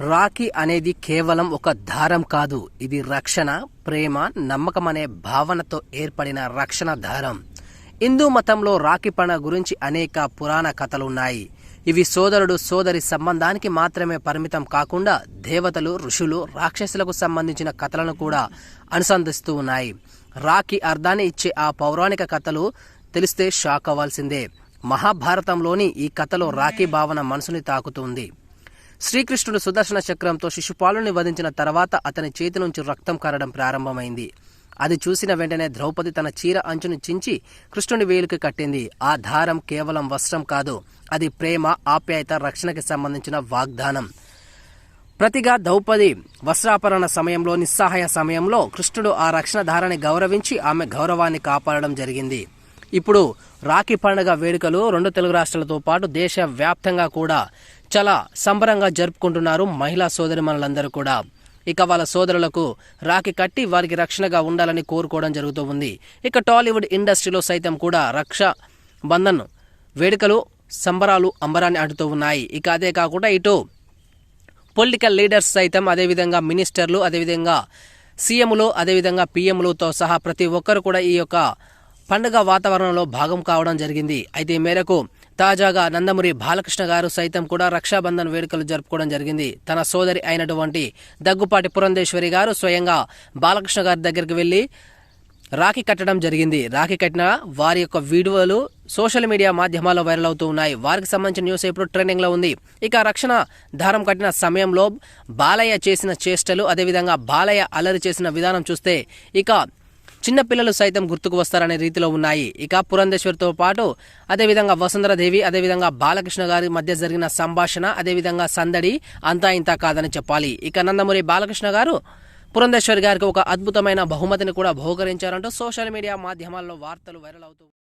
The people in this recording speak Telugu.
రాఖీ అనేది కేవలం ఒక దారం కాదు ఇది రక్షణ ప్రేమ నమ్మకం అనే భావనతో ఏర్పడిన రక్షణ దారం. హిందూ మతంలో రాఖీ పండుగ గురించి అనేక పురాణ కథలున్నాయి. ఇవి సోదరుడు సోదరి సంబంధానికి మాత్రమే పరిమితం కాకుండా దేవతలు ఋషులు రాక్షసులకు సంబంధించిన కథలను కూడా అనుసంధిస్తూ ఉన్నాయి. రాఖీ అర్థాన్ని ఇచ్చే ఆ పౌరాణిక కథలు తెలిస్తే షాక్ అవ్వాల్సిందే. మహాభారతంలోని ఈ కథలో రాఖీ భావన మనసుని తాకుతుంది. శ్రీకృష్ణుడు సుదర్శన చక్రంతో శిశుపాలుని వధించిన తర్వాత అతని చేతి నుంచి రక్తం కారడం ప్రారంభమైంది. అది చూసిన వెంటనే ద్రౌపది తన చీర అంచును చించి కృష్ణుని వేలుకి కట్టింది. ఆ దారం కేవలం వస్త్రం కాదు అది ప్రేమ ఆప్యాయత రక్షణకి సంబంధించిన వాగ్దానం. ప్రతిగా ద్రౌపది వస్త్రాపరణ సమయంలో నిస్సహాయ సమయంలో కృష్ణుడు ఆ రక్షణ ధారని గౌరవించి ఆమె గౌరవాన్ని కాపాడడం జరిగింది. ఇప్పుడు రాఖీ పండుగ వేడుకలు రెండు తెలుగు రాష్ట్రాలతో పాటు దేశ వ్యాప్తంగా కూడా చాలా సంబరంగా జరుపుకుంటున్నారు మహిళా సోదరిమణులందరూ కూడా. ఇక వాళ్ళ సోదరులకు రాఖీ కట్టి వారికి రక్షణగా ఉండాలని కోరుకోవడం జరుగుతూ ఉంది. ఇక టాలీవుడ్ ఇండస్ట్రీలో సైతం కూడా రక్ష బంధన్ వేడుకలు సంబరాలు అంబరాన్ని అంటుతూ ఉన్నాయి. ఇక అదే కాకుండా ఇటు పొలిటికల్ లీడర్స్ సైతం అదేవిధంగా మినిస్టర్లు అదేవిధంగా సీఎంలు అదేవిధంగా పీఎంలతో సహా ప్రతి ఒక్కరు కూడా ఈ యొక్క పండుగ వాతావరణంలో భాగం కావడం జరిగింది. అయితే ఈ మేరకు తాజాగా నందమూరి బాలకృష్ణ గారు సైతం కూడా రక్షాబంధన్ వేడుకలు జరుపుకోవడం జరిగింది. తన సోదరి అయినటువంటి దగ్గుపాటి పురంధేశ్వరి గారు స్వయంగా బాలకృష్ణ గారి దగ్గరికి వెళ్ళి రాఖీ కట్టడం జరిగింది. రాఖీ కట్టిన వారి యొక్క వీడియోలు సోషల్ మీడియా మాధ్యమాల్లో వైరల్ అవుతూ ఉన్నాయి. వారికి సంబంధించిన న్యూస్ ఇప్పుడు ట్రెండింగ్లో ఉంది. ఇక రక్షణ దారం కట్టిన సమయంలో బాలయ్య చేసిన చేష్టలు అదేవిధంగా బాలయ్య అల్లరి చేసిన విధానం చూస్తే ఇక చిన్న పిల్లలు సైతం గుర్తుకు వస్తారనే రీతిలో ఉన్నాయి. ఇక పురంధేశ్వరితో పాటు అదేవిధంగా వసుంధరదేవి అదేవిధంగా బాలకృష్ణ గారి మధ్య జరిగిన సంభాషణ అదేవిధంగా సందడి అంతా ఇంత కాదని చెప్పాలి. ఇక నందమూరి బాలకృష్ణ గారు పురంధేశ్వరి గారికి ఒక అద్భుతమైన బహుమతిని కూడా బహుకరించారంటూ సోషల్ మీడియా మాధ్యమాల్లో వార్తలు వైరల్ అవుతూ